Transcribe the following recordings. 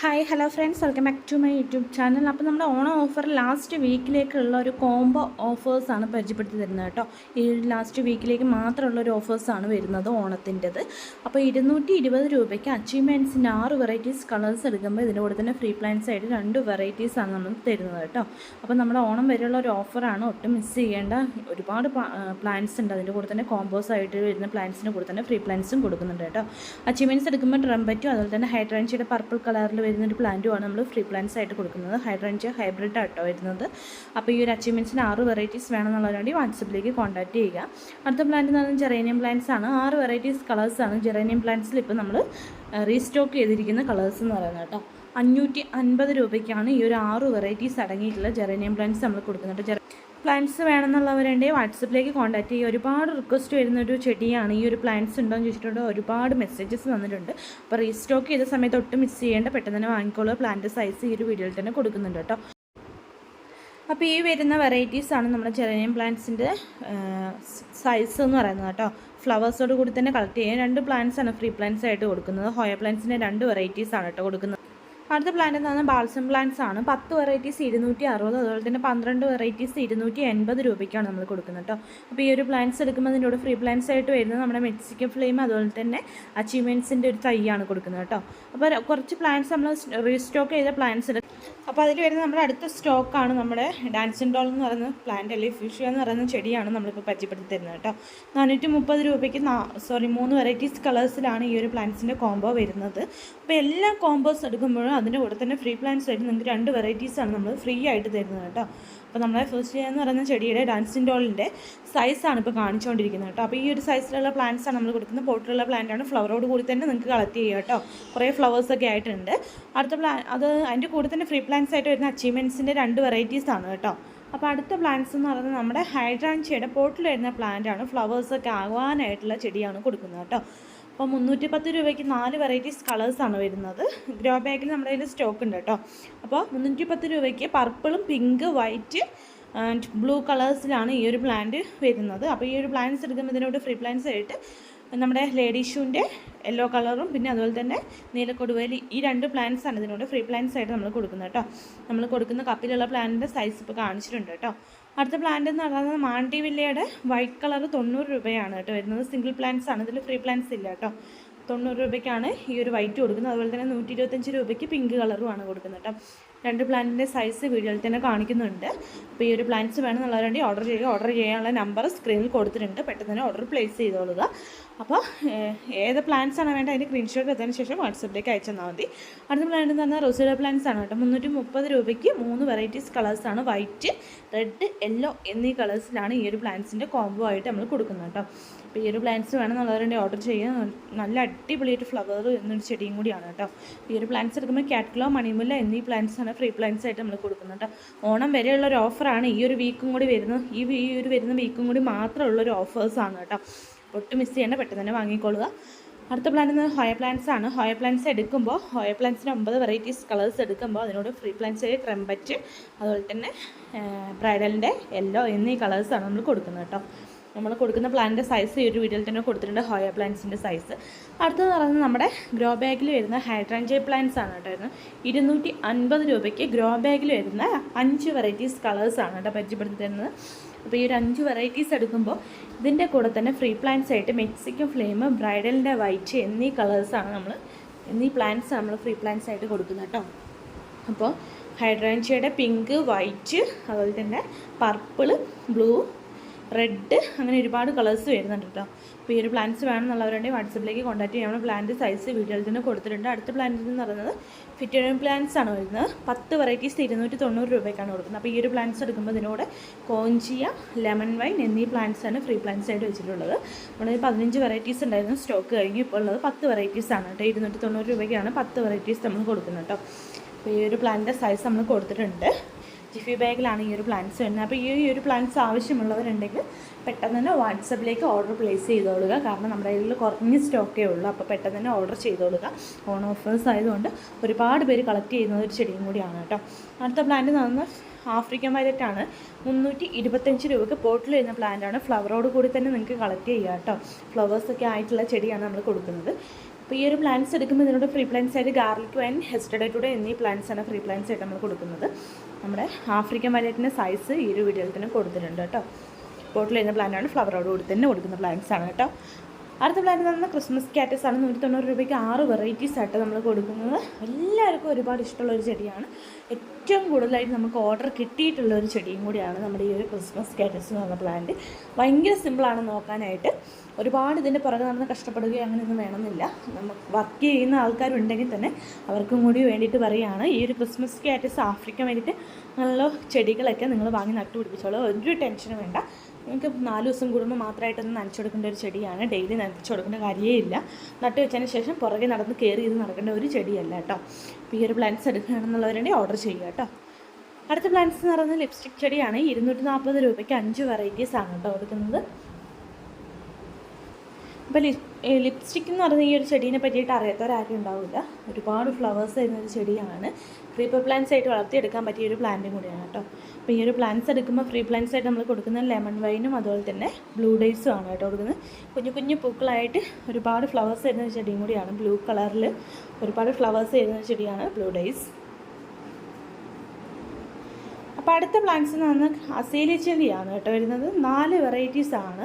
Hi hello friends welcome back to my YouTube channel അപ്പോൾ നമ്മുടെ Onam offer last വീക്കിലേക്കുള്ള ഒരു combo ഓഫേഴ്സാണ് പരിചയപ്പെടുത്തി തരുന്നത് കേട്ടോ. ഈ ലാസ്റ്റ് വീക്കിലേക്ക് മാത്രമുള്ള ഒരു ഓഫേഴ്സാണ് വരുന്നത് ഓണത്തിന്റെത്. അപ്പോൾ ഇരുന്നൂറ്റി ഇരുപത് രൂപയ്ക്ക് അച്ചീവ്മെന്റ്സിന്റെ ആറ് വെറൈറ്റീസ് കളേഴ്സ് എടുക്കുമ്പോൾ ഇതിന്റെ കൂടെ തന്നെ ഫ്രീ പ്ലാൻസ് ആയിട്ട് രണ്ട് വെറൈറ്റീസാണ് നമ്മൾ തരുന്നത് കേട്ടോ. അപ്പോൾ നമ്മുടെ ഓണം വരെയുള്ള ഒരു ഓഫറാണ് ഒട്ടും മിസ് ചെയ്യേണ്ട. ഒരുപാട് പ്ലാൻസ് ഉണ്ട്. അതിന്റെ കൂടെ തന്നെ കോംബോസ് ആയിട്ട് വരുന്ന പ്ലാൻസിന്റെ കൂടെ തന്നെ ഫ്രീ പ്ലാൻസും കൊടുക്കുന്നുണ്ട് കേട്ടോ. അച്ചീവ്മെന്റ്സ് എടുക്കുമ്പോൾ ട്രംപറ്റും അതുപോലെ തന്നെ ഹൈഡ്രാൻഷിയുടെ പർപ്പിൾ കളറിൽ വരുന്ന ഒരു പ്ലാന്റുമാണ് നമ്മൾ ഫ്രീ പ്ലാന്റ്സ് ആയിട്ട് കൊടുക്കുന്നത്. ഹൈഡ്രഞ്ച ഹൈബ്രിഡ് ആട്ടോ വരുന്നത്. അപ്പോൾ ഈ ഒരു അച്ചീവ്മെന്റ്സിന് ആറ് വെറൈറ്റീസ് വേണമെന്നുള്ളവരുണ്ടെങ്കിൽ വാട്സപ്പിലേക്ക് കോൺടാക്ട് ചെയ്യുക. അടുത്ത പ്ലാന്റ് എന്ന് പറഞ്ഞാൽ ജെറേനിയം പ്ലാന്റ്സ് ആണ്. ആറ് വെറൈറ്റീസ് കളേഴ്സാണ് ജെറേനിയം പ്ലാന്റ്സിൽ ഇപ്പോൾ നമ്മൾ റീസ്റ്റോക്ക് ചെയ്തിരിക്കുന്ന കളേഴ്സ് എന്ന് പറയുന്നത് കേട്ടോ. അഞ്ഞൂറ്റി അൻപത് രൂപയ്ക്കാണ് ഈ ഒരു ആറ് വെറൈറ്റീസ് അടങ്ങിയിട്ടുള്ള ജെറേനിയം പ്ലാന്റ്സ് നമ്മൾ കൊടുക്കുന്നത്. പ്ലാന്റ്സ് വേണമെന്നുള്ളവരുണ്ടെങ്കിൽ വാട്സപ്പിലേക്ക് കോൺടാക്റ്റ് ചെയ്യുക. ഒരുപാട് റിക്വസ്റ്റ് വരുന്ന ഒരു ചെടിയാണ്. ഈ ഒരു പ്ലാന്റ്സ് ഉണ്ടോ എന്ന് ചോദിച്ചിട്ടുണ്ട്. ഒരുപാട് മെസ്സേജസ് വന്നിട്ടുണ്ട്. അപ്പോൾ റീസ്റ്റോക്ക് ചെയ്ത സമയത്ത് ഒട്ടും മിസ് ചെയ്യേണ്ട. പെട്ടെന്ന് തന്നെ വാങ്ങിക്കോളൂ. പ്ലാന്റ് സൈസ് ഈ ഒരു വീഡിയോയിൽ തന്നെ കൊടുക്കുന്നുണ്ട് കേട്ടോ. അപ്പോൾ ഈ വരുന്ന വെറൈറ്റീസാണ് നമ്മുടെ ചെറിയം പ്ലാന്റ്സിന്റെ സൈസ് എന്ന് പറയുന്നത് കേട്ടോ. ഫ്ലവേഴ്സോട് കൂടി തന്നെ കളക്ട് ചെയ്യാൻ രണ്ട് പ്ലാന്റ്സാണ് ഫ്രീ പ്ലാന്റ്സ് ആയിട്ട് കൊടുക്കുന്നത്. ഹോയ പ്ലാന്റ്സിന്റെ രണ്ട് വെറൈറ്റീസാണ് കേട്ടോ കൊടുക്കുന്നത്. അടുത്ത പ്ലാന്റ് എന്ന് പറഞ്ഞാൽ ബാൾസം പ്ലാന്റ്സ് ആണ്. പത്ത് വെറൈറ്റീസ് ഇരുന്നൂറ്റി അറുപത് അതുപോലെ തന്നെ പന്ത്രണ്ട് വെറൈറ്റീസ് ഇരുന്നൂറ്റി എൺപത് രൂപയ്ക്കാണ് നമ്മൾ കൊടുക്കുന്നത് കേട്ടോ അപ്പോൾ ഈ ഒരു പ്ലാന്റ്സ് എടുക്കുമ്പോൾ അതിന്റെ കൂടെ ഫ്രീ പ്ലാന്റ്സ് ആയിട്ട് വരുന്നത് നമ്മുടെ മെക്സിക്കൻ ഫ്ലെയിം അതുപോലെ തന്നെ അച്ചീവ്മെന്റ്സിന്റെ ഒരു തൈയാണ് കൊടുക്കുന്നത് കേട്ടോ അപ്പോൾ കുറച്ച് പ്ലാന്റ്സ് നമ്മൾ റീസ്റ്റോക്ക് ചെയ്ത പ്ലാന്റ്സ് അപ്പോൾ അതിൽ വരുന്ന നമ്മുടെ അടുത്ത സ്റ്റോക്കാണ് നമ്മുടെ ഡാൻസിൻ ഡോൾ എന്ന് പറയുന്ന പ്ലാന്റ് അല്ലെങ്കിൽ ഫിഷ്യ എന്ന് പറയുന്ന ചെടിയാണ് നമ്മളിപ്പോൾ പരിചയപ്പെടുത്തി തരുന്നത് കേട്ടോ. നാനൂറ്റി മുപ്പത് രൂപയ്ക്ക് സോറി മൂന്ന് വെറൈറ്റീസ് കളേഴ്സിലാണ് ഈ ഒരു പ്ലാന്റ്സിന്റെ കോംബോ വരുന്നത്. അപ്പോൾ എല്ലാ കോംബോസ് എടുക്കുമ്പോഴും അതിന്റെ കൂടെ തന്നെ ഫ്രീ പ്ലാന്റ്സ് ആയിട്ട് നിങ്ങൾക്ക് രണ്ട് വെറൈറ്റീസാണ് നമ്മൾ ഫ്രീ ആയിട്ട് തരുന്നത് കേട്ടോ. അപ്പോൾ നമ്മളെ ഫസ്റ്റ് എന്ന് പറയുന്ന ചെടിയുടെ ഡാൻസിൻഡോളിന്റെ സൈസാണ് ഇപ്പോൾ കാണിച്ചുകൊണ്ടിരിക്കുന്നത് കേട്ടോ. അപ്പോൾ ഈ ഒരു സൈസിലുള്ള പ്ലാന്റ്സ് ആണ് നമ്മൾ കൊടുക്കുന്നത്. പോട്ടിലുള്ള പ്ലാന്റ് ആണ്. ഫ്ലവറോട് കൂടി തന്നെ നിങ്ങൾക്ക് കളക്ട് ചെയ്യുക കേട്ടോ. കുറേ ഫ്ലവേഴ്സൊക്കെ ആയിട്ടുണ്ട്. അടുത്ത പ്ലാ അത് അതിന്റെ കൂടെ തന്നെ ഫ്രീ പ്ലാന്റ്സ് ആയിട്ട് വരുന്ന അച്ചീവ്മെന്റ്സിന്റെ രണ്ട് വെറൈറ്റീസ് ആണ് കേട്ടോ. അപ്പോൾ അടുത്ത പ്ലാന്റ്സ് എന്ന് പറയുന്നത് നമ്മുടെ ഹൈഡ്രാൻഷ്യയുടെ പോട്ടിൽ വരുന്ന പ്ലാന്റ് ആണ്. ഫ്ലവേഴ്സൊക്കെ ആകാനായിട്ടുള്ള ചെടിയാണ് കൊടുക്കുന്നത് കേട്ടോ. അപ്പോൾ മുന്നൂറ്റി പത്ത് രൂപയ്ക്ക് നാല് വെറൈറ്റീസ് കളേഴ്സാണ് വരുന്നത്. ഗ്രോ ബാഗിൽ നമ്മുടെ കയ്യിൽ സ്റ്റോക്ക് ഉണ്ട് കേട്ടോ. അപ്പോൾ മുന്നൂറ്റി പത്ത് രൂപയ്ക്ക് പർപ്പിളും പിങ്ക് വൈറ്റ് ആൻഡ് ബ്ലൂ കളേഴ്സിലാണ് ഈ ഒരു പ്ലാന്റ് വരുന്നത്. അപ്പോൾ ഈ ഒരു പ്ലാന്റ്സ് എടുക്കുമ്പോൾ ഇതിനോട് ഫ്രീ പ്ലാന്റ്സ് ആയിട്ട് നമ്മുടെ ലേഡി ഷൂന്റെ യെല്ലോ കളറും പിന്നെ അതുപോലെ തന്നെ നീലക്കൊടുവേലി ഈ രണ്ട് പ്ലാന്റ്സ് ആണ് ഇതിനോട് ഫ്രീ പ്ലാന്റ്സ് ആയിട്ട് നമ്മൾ കൊടുക്കുന്നത് കേട്ടോ. നമ്മൾ കൊടുക്കുന്ന കപ്പിലുള്ള പ്ലാന്റിന്റെ സൈസ് ഇപ്പോൾ കാണിച്ചിട്ടുണ്ട് കേട്ടോ. അടുത്ത പ്ലാന്റ് എന്ന് പറയുന്നത് മാണ്ടി വില്ലയുടെ വൈറ്റ് കളർ തൊണ്ണൂറ് രൂപയാണ് കേട്ടോ. വരുന്നത് സിംഗിൾ പ്ലാന്റ്സ് ആണ്. ഇതിൽ ഫ്രീ പ്ലാന്റ്സ് ഇല്ല കേട്ടോ. തൊണ്ണൂറ് രൂപയ്ക്കാണ് ഈ ഒരു വൈറ്റ് കൊടുക്കുന്നത്. അതുപോലെ തന്നെ നൂറ്റി ഇരുപത്തഞ്ച് രൂപയ്ക്ക് പിങ്ക് കളറും ആണ് കൊടുക്കുന്നത് കേട്ടോ. രണ്ട് പ്ലാന്റിന്റെ സൈസ് വീഡിയോയിൽ തന്നെ കാണിക്കുന്നുണ്ട്. അപ്പോൾ ഈ ഒരു പ്ലാന്റ്സ് വേണമെന്നുള്ളവരുണ്ടെങ്കിൽ ഓർഡർ ചെയ്യുക ഓർഡർ ചെയ്യാനുള്ള നമ്പർ സ്ക്രീനിൽ കൊടുത്തിട്ടുണ്ട്. പെട്ടെന്ന് തന്നെ ഓർഡർ പ്ലേസ് ചെയ്തോളുക. അപ്പോൾ ഏത് പ്ലാന്റ്സ് ആണ് വേണ്ടത് അതിന്റെ സ്ക്രീൻഷോട്ട് എടുത്തതിന് ശേഷം വാട്സപ്പിലേക്ക് അയച്ചു തന്നാൽ മതി. അടുത്ത പ്ലാന്റ് എന്ന് പറഞ്ഞാൽ റോസിഡ പ്ലാന്റ്സ് ആണ് കേട്ടോ. മുന്നൂറ്റി മുപ്പത് രൂപയ്ക്ക് മൂന്ന് വെറൈറ്റീസ് കളേഴ്സാണ് വൈറ്റ് റെഡ് യെല്ലോ എന്നീ കളേഴ്സിലാണ് ഈ ഒരു പ്ലാന്റ്സിന്റെ കോംബോ ആയിട്ട് നമ്മൾ കൊടുക്കുന്നത് കേട്ടോ. അപ്പോൾ ഈ ഒരു പ്ലാന്റ്സ് വേണമെന്നുള്ളവരുടെ ഓർഡർ ചെയ്യുക നല്ല അടിപൊളിയായിട്ട് ഫ്ലവർ എന്നൊരു ചെടിയും കൂടിയാണ് കേട്ടോ. ഈ ഒരു പ്ലാന്റ്സ് എടുക്കുമ്പോൾ കാറ്റ്ലോ മണിമുല്ല എന്നീ പ്ലാന്റ്സ് ആണ് ഫ്രീ പ്ലാന്റ്സ് ആയിട്ട് നമ്മൾ കൊടുക്കുന്നത് കേട്ടോ. ഓണം വരെയുള്ള ഒരു ഓഫറാണ് ഈ ഒരു വീക്കും കൂടി വരുന്നത് ഈ ഈ ഒരു വരുന്ന വീക്കും കൂടി മാത്രമുള്ള ഒരു ഓഫേഴ്സാണ് കേട്ടോ. ഒട്ടും മിസ് ചെയ്യേണ്ട പെട്ടെന്ന് തന്നെ വാങ്ങിക്കൊള്ളുക അടുത്ത പ്ലാന്റ് എന്ന് ഹോയ പ്ലാന്റ്സ് ആണ്. ഹോയ പ്ലാന്റ്സ് എടുക്കുമ്പോൾ ഹോയ പ്ലാന്റ്സിന് ഒമ്പത് വെറൈറ്റീസ് കളേഴ്സ് എടുക്കുമ്പോൾ അതിനോട് ഫ്രീ പ്ലാന്റ്സ് ട്രെമ്പറ്റ് അതുപോലെ തന്നെ ബ്രൈഡലിന്റെ യെല്ലോ എന്നീ കളേഴ്സാണ് നമ്മൾ കൊടുക്കുന്നത് കേട്ടോ നമ്മൾ കൊടുക്കുന്ന പ്ലാന്റിന്റെ സൈസ് ഈ ഒരു വീഡിയോയിൽ തന്നെ കൊടുത്തിട്ടുണ്ട് ഹോയ പ്ലാന്റ്സിന്റെ സൈസ് അടുത്തെന്ന് പറയുന്നത് നമ്മുടെ ഗ്രോ ബാഗിൽ വരുന്ന ഹൈഡ്രാൻജെ പ്ലാന്റ്സ് ആണ് കേട്ടോ വരുന്നത്. ഇരുന്നൂറ്റി അൻപത് രൂപയ്ക്ക് ഗ്രോ ബാഗിൽ വരുന്ന അഞ്ച് വെറൈറ്റീസ് കളേഴ്സാണ് കേട്ടോ പരിചയപ്പെടുത്തി തരുന്നത്. അപ്പോൾ ഈ ഒരു അഞ്ച് വെറൈറ്റീസ് എടുക്കുമ്പോൾ ഇതിന്റെ കൂടെ തന്നെ ഫ്രീ പ്ലാന്റ്സ് ആയിട്ട് മെക്സിക്കൻ ഫ്ലെയിം ബ്രൈഡലിന്റെ വൈറ്റ് എന്നീ കളേഴ്സാണ് നമ്മൾ എന്നീ പ്ലാന്റ്സ് നമ്മൾ ഫ്രീ പ്ലാന്റ്സ് ആയിട്ട് കൊടുക്കുന്നത് കേട്ടോ. അപ്പോൾ ഹൈഡ്രാൻഷ്യയുടെ പിങ്ക് വൈറ്റ് അതുപോലെ തന്നെ പർപ്പിൾ ബ്ലൂ റെഡ് അങ്ങനെ ഒരുപാട് കളേഴ്സ് വരുന്നുണ്ട് കേട്ടോ. അപ്പോൾ ഈ ഒരു പ്ലാന്റ്സ് വേണമെന്നുള്ളവരുണ്ടെങ്കിൽ വാട്സപ്പിലേക്ക് കോൺടാക്ട് ചെയ്യാം. നമ്മൾ പ്ലാന്റ് സൈസ് വീഡിയോയിൽ തന്നെ കൊടുത്തിട്ടുണ്ട്. അടുത്ത പ്ലാന്റ് എന്ന് പറയുന്നത് ഫിറ്റോറിയം പ്ലാന്റ്സ് ആണ് വരുന്നത്. പത്ത് വെറൈറ്റീസ് ഇരുന്നൂറ്റി തൊണ്ണൂറ് രൂപയ്ക്കാണ് കൊടുക്കുന്നത്. അപ്പോൾ ഈ ഒരു പ്ലാന്റ്സ് എടുക്കുമ്പോൾ ഇതിനോട് കോഞ്ചിയ ലെമൺ വൈൻ എന്നീ പ്ലാന്റ്സ് ആണ് ഫ്രീ പ്ലാന്റ്സ് ആയിട്ട് വെച്ചിട്ടുള്ളത്. നമ്മൾ പതിനഞ്ച് വെറൈറ്റീസ് ഉണ്ടായിരുന്നു സ്റ്റോക്ക് കഴിഞ്ഞു ഇപ്പോൾ ഉള്ളത് പത്ത് വെറൈറ്റീസ് ആണ് കേട്ടോ. ഇരുന്നൂറ്റി തൊണ്ണൂറ് രൂപയ്ക്കാണ് പത്ത് വെറൈറ്റീസ് നമ്മൾ കൊടുക്കുന്നത് കേട്ടോ. അപ്പോൾ ഈ ഒരു പ്ലാന്റിന്റെ സൈസ് നമ്മൾ കൊടുത്തിട്ടുണ്ട്. ജിഫി ബാഗിലാണ് ഈ ഒരു പ്ലാന്റ്സ് വരുന്നത്. അപ്പോൾ ഈ ഒരു പ്ലാന്റ്സ് ആവശ്യമുള്ളവരുണ്ടെങ്കിൽ പെട്ടെന്ന് തന്നെ വാട്സപ്പിലേക്ക് ഓർഡർ പ്ലേസ് ചെയ്തോളുക. കാരണം നമ്മുടെ കയ്യിൽ കുറഞ്ഞ സ്റ്റോക്കേ ഉള്ളൂ. അപ്പോൾ പെട്ടെന്ന് തന്നെ ഓർഡർ ചെയ്തോളുക. ഓൺ ഓഫേഴ്സ് ആയതുകൊണ്ട് ഒരുപാട് പേര് കളക്ട് ചെയ്യുന്നത് ഒരു ചെടിയും കൂടിയാണ് കേട്ടോ. അടുത്ത പ്ലാന്റ് എന്ന് ആഫ്രിക്കൻ വയലറ്റ് ആണ്. മുന്നൂറ്റി ഇരുപത്തഞ്ച് രൂപയ്ക്ക് പോട്ടിൽ വരുന്ന പ്ലാന്റ് ആണ്. ഫ്ലവറോട് കൂടി തന്നെ നിങ്ങൾക്ക് കളക്ട് ചെയ്യുക കേട്ടോ. ഫ്ലവേഴ്സൊക്കെ ആയിട്ടുള്ള ചെടിയാണ് നമ്മൾ കൊടുക്കുന്നത്. അപ്പോൾ ഈ ഒരു പ്ലാന്റ്സ് എടുക്കുമ്പോൾ ഇതിനോട് ഫ്രീ പ്ലാന്റ്സ് ആയിട്ട് ഗാർലിക് വൈൻ ഹെസ്റ്റഡേറ്റൂടെ എന്നീ പ്ലാന്റ്സ് ആണ് ഫ്രീ പ്ലാന്റ്സ് ആയിട്ട് നമ്മൾ കൊടുക്കുന്നത്. നമ്മുടെ ആഫ്രിക്കൻ വയലറ്റിന്റെ സൈസ് ഈ ഒരു വീഡിയോയിൽ തന്നെ കൊടുത്തിട്ടുണ്ട് കേട്ടോ. ബോട്ടിൽ ചെയ്യുന്ന പ്ലാന്റാണ് ഫ്ലവറോട് കൂടി തന്നെ കൊടുക്കുന്ന പ്ലാന്റ്സ് ആണ് കേട്ടോ. അടുത്ത പ്ലാന്റ് തന്നെ ക്രിസ്മസ് കാറ്റസ് ആണ്. നൂറ്റി തൊണ്ണൂറ് രൂപയ്ക്ക് ആറ് വെറൈറ്റീസ് ആയിട്ട് നമ്മൾ കൊടുക്കുന്നത്. എല്ലാവർക്കും ഒരുപാട് ഇഷ്ടമുള്ള ഒരു ചെടിയാണ്. ഏറ്റവും കൂടുതലായിട്ട് നമുക്ക് ഓർഡർ കിട്ടിയിട്ടുള്ള ഒരു ചെടിയും കൂടിയാണ് നമ്മുടെ ഈ ഒരു ക്രിസ്മസ് കാറ്റസ് എന്ന് പറഞ്ഞ പ്ലാന്റ് ഭയങ്കര സിമ്പിളാണ് നോക്കാനായിട്ട്. ഒരുപാട് ഇതിന്റെ പുറകെ നടന്ന് കഷ്ടപ്പെടുകയോ അങ്ങനെയൊന്നും വേണമെന്നില്ല. നമുക്ക് വർക്ക് ചെയ്യുന്ന ആൾക്കാരുണ്ടെങ്കിൽ തന്നെ അവർക്കും കൂടി വേണ്ടിയിട്ട് പറയുകയാണ്. ഈ ഒരു ക്രിസ്മസ് കാറ്റസ് ആഫ്രിക്ക വേണ്ടിയിട്ട് നല്ല ചെടികളൊക്കെ നിങ്ങൾ വാങ്ങി നട്ടുപിടിപ്പിച്ചോളൂ ഒരു ടെൻഷനും വേണ്ട. നിങ്ങൾക്ക് നാല് ദിവസം കൂടുമ്പോൾ മാത്രമായിട്ടൊന്ന് നനച്ചു കൊടുക്കേണ്ട ഒരു ചെടിയാണ്. ഡെയിലി നനച്ചു കൊടുക്കേണ്ട കാര്യമേ ഇല്ല. നട്ട് വെച്ചതിന് ശേഷം പുറകെ നടന്ന് കയറി ഇത് നടക്കേണ്ട ഒരു ചെടിയല്ല കേട്ടോ. അപ്പോൾ ഈ ഒരു പ്ലാന്റ്സ് എടുക്കുകയാണെന്നുള്ളവരുടെ ഓർഡർ ചെയ്യുക കേട്ടോ. അടുത്ത പ്ലാന്റ്സ് എന്ന് പറയുന്നത് ലിപ്സ്റ്റിക് ചെടിയാണ്. ഇരുന്നൂറ്റി നാൽപ്പത് രൂപയ്ക്ക് അഞ്ച് വെറൈറ്റീസ് ആണ് കേട്ടോ കൊടുക്കുന്നത്. അപ്പോൾ ലിപ് ലിപ്സ്റ്റിക് എന്ന് പറയുന്ന ഈ ഒരു ചെടീനെ പറ്റിയിട്ട് അറിയാത്തവരാരും ഉണ്ടാവില്ല. ഒരുപാട് ഫ്ലവേഴ്സ് തരുന്ന ഒരു ചെടിയാണ്. ക്രീപ്പർ പ്ലാന്റ്സ് ആയിട്ട് വളർത്തിയെടുക്കാൻ പറ്റിയ ഒരു പ്ലാന്റും കൂടിയാണ് കേട്ടോ. അപ്പോൾ ഈ ഒരു പ്ലാന്റ്സ് എടുക്കുമ്പോൾ ഫ്രീ പ്ലാന്റ്സ് ആയിട്ട് നമ്മൾ കൊടുക്കുന്ന ലെമൺ വൈനും അതുപോലെ തന്നെ ബ്ലൂ ഡേയ്സും ആണ് കേട്ടോ കൊടുക്കുന്നത്. കുഞ്ഞു കുഞ്ഞു പൂക്കളായിട്ട് ഒരുപാട് ഫ്ലവേഴ്സ് തരുന്ന ചെടിയും കൂടിയാണ്. ബ്ലൂ കളറിൽ ഒരുപാട് ഫ്ലവേഴ്സ് തരുന്ന ചെടിയാണ് ബ്ലൂ ഡേയ്സ്. അപ്പോൾ അടുത്ത പ്ലാന്റ്സ് എന്ന് പറഞ്ഞാൽ അസേലി ചെല്ലിയാണ് കേട്ടോ വരുന്നത്. നാല് വെറൈറ്റീസ് ആണ്.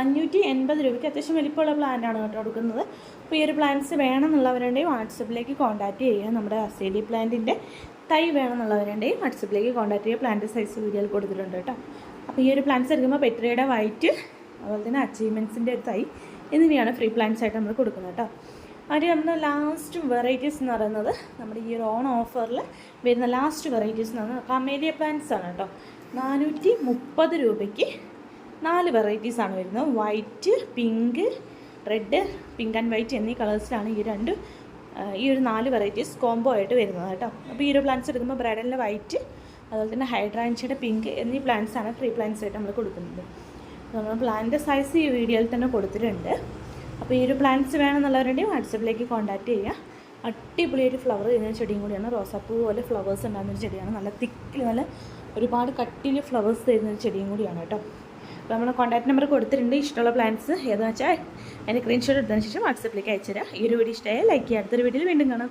അഞ്ഞൂറ്റി എൺപത് രൂപയ്ക്ക് അത്യാവശ്യം വലിപ്പമുള്ള പ്ലാന്റ് ആണ് കേട്ടോ കൊടുക്കുന്നത്. അപ്പോൾ ഈ ഒരു പ്ലാന്റ്സ് വേണമെന്നുള്ളവരുണ്ടെങ്കിൽ വാട്സപ്പിലേക്ക് കോൺടാക്റ്റ് ചെയ്യുക. നമ്മുടെ അസേലി പ്ലാന്റിന്റെ തൈ വേണമെന്നുള്ളവരുണ്ടെങ്കിൽ വാട്സപ്പിലേക്ക് കോൺടാക്ട് ചെയ്യുക. പ്ലാന്റ് സൈസ് വീഡിയോയിൽ കൊടുത്തിട്ടുണ്ട് കേട്ടോ. അപ്പോൾ ഈ ഒരു പ്ലാന്റ്സ് എടുക്കുമ്പോൾ പെട്രിയുടെ വൈറ്റ് അതുപോലെ തന്നെ അച്ചീവ്മെന്റ്സിന്റെ തൈ എന്നിവയാണ് ഫ്രീ പ്ലാന്റ്സ് ആയിട്ട് നമ്മൾ കൊടുക്കുന്നത് കേട്ടോ. അതിൽ നമ്മുടെ ലാസ്റ്റ് വെറൈറ്റീസ് എന്ന് പറയുന്നത് നമ്മുടെ ഈ ഓൺ ഓഫറിൽ വരുന്ന ലാസ്റ്റ് വെറൈറ്റീസ് എന്ന് പറയുന്നത് കമേലിയ പ്ലാന്റ്സ് ആണ് കേട്ടോ. നാനൂറ്റി മുപ്പത് രൂപയ്ക്ക് നാല് വെറൈറ്റീസ് ആണ് വരുന്നത്. White pink red pink and white എന്നീ കളേഴ്സിലാണ് ഈ രണ്ട് ഈ ഒരു നാല് വെറൈറ്റീസ് കോംബോ ആയിട്ട് വരുന്നത് കേട്ടോ. അപ്പോൾ ഈ ഒരു പ്ലാന്റ്സ് എടുക്കുമ്പോൾ ബ്രൈഡലിന്റെ വൈറ്റ് അതുപോലെ തന്നെ ഹൈഡ്രാൻഷ്യയുടെ പിങ്ക് എന്നീ പ്ലാന്റ്സ് ആണ് ഫ്രീ പ്ലാന്റ്സ് ആയിട്ട് നമ്മൾ കൊടുക്കുന്നത്. നമ്മൾ പ്ലാന്റിന്റെ സൈസ് ഈ വീഡിയോയിൽ തന്നെ കൊടുത്തിട്ടുണ്ട്. അപ്പോൾ ഈ ഒരു പ്ലാന്റ്സ് വേണമെന്നുള്ളവരുണ്ടെങ്കിൽ വാട്സപ്പിലേക്ക് കോൺടാക്റ്റ് ചെയ്യുക. അടിപൊളി ഒരു ഫ്ലവർ ചെയ്യുന്ന ചെടിയും കൂടിയാണ്. റോസാപ്പൂ പോലെ ഫ്ലവേഴ്സ് ഉണ്ടാകുന്ന ഒരു ചെടിയാണ്. നല്ല തിക്കിൽ നല്ല ഒരുപാട് കട്ടിയിൽ ഫ്ലവേഴ്സ് തരുന്ന ഒരു ചെടിയും കൂടിയാണ് കേട്ടോ. അപ്പോൾ നമ്മൾ കോൺടാക്ട് നമ്പർ കൊടുത്തിട്ടുണ്ട്. ഇഷ്ടമുള്ള പ്ലാന്റ്സ് ഏതെന്ന് വെച്ചാൽ അതിന്റെ സ്ക്രീൻഷോട്ട് എടുത്തതിന് ശേഷം വാട്സപ്പിലേക്ക് അയച്ചുതരാം. ഈ ഒരു വീഡിയോ ഇഷ്ടമായ ലൈക്ക് ചെയ്യുക. അടുത്തൊരു വീഡിയോയിൽ വീണ്ടും കാണാം.